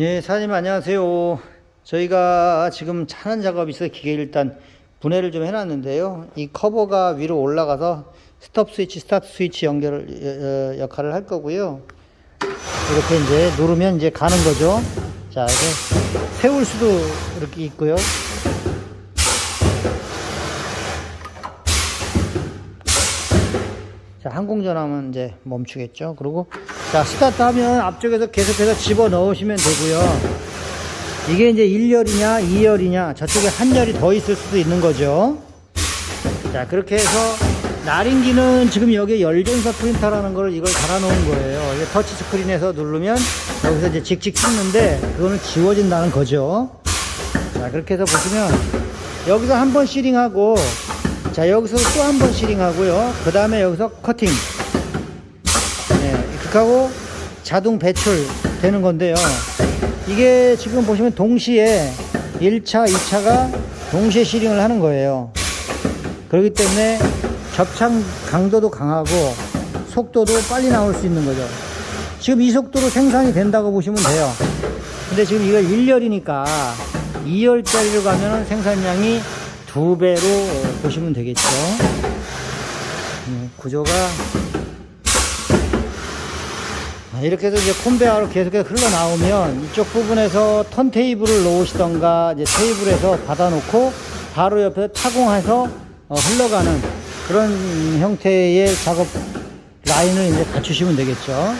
예, 사장님 안녕하세요. 저희가 지금 차는 작업이 있어서 기계를 일단 분해를 좀 해놨는데요. 이 커버가 위로 올라가서 스톱 스위치, 스타트 스위치 연결 어, 역할을 할 거고요. 이렇게 이제 누르면 이제 가는 거죠. 자, 이렇게 세울 수도 이렇게 있고요. 자, 항공전하면 이제 멈추겠죠. 그리고 자, 스타트 하면 앞쪽에서 계속해서 집어 넣으시면 되고요. 이게 이제 1열이냐, 2열이냐, 저쪽에 한 열이 더 있을 수도 있는 거죠. 자, 그렇게 해서 나린기는 지금 여기에 열전사 프린터라는 걸 이걸 달아 놓은 거예요. 이게 터치 스크린에서 누르면 여기서 이제 직직 찍는데 그거는 지워진다는 거죠. 자, 그렇게 해서 보시면 여기서 한 번 시링하고 자, 여기서 또 한 번 시링하고요. 그 다음에 여기서 커팅. 네, 이렇게 하고 자동 배출 되는 건데요. 이게 지금 보시면 동시에 1차, 2차가 동시에 시링을 하는 거예요. 그렇기 때문에 접착 강도도 강하고 속도도 빨리 나올 수 있는 거죠. 지금 이 속도로 생산이 된다고 보시면 돼요. 근데 지금 이거 1열이니까 2열짜리로 가면 생산량이 두 배로 보시면 되겠죠. 음, 구조가 아, 이렇게 해서 이제 콘베어로 계속해서 흘러나오면 이쪽 부분에서 턴 테이블을 놓으시던가 이제 테이블에서 받아놓고 바로 옆에 타공해서 어, 흘러가는 그런 형태의 작업 라인을 이제 갖추시면 되겠죠.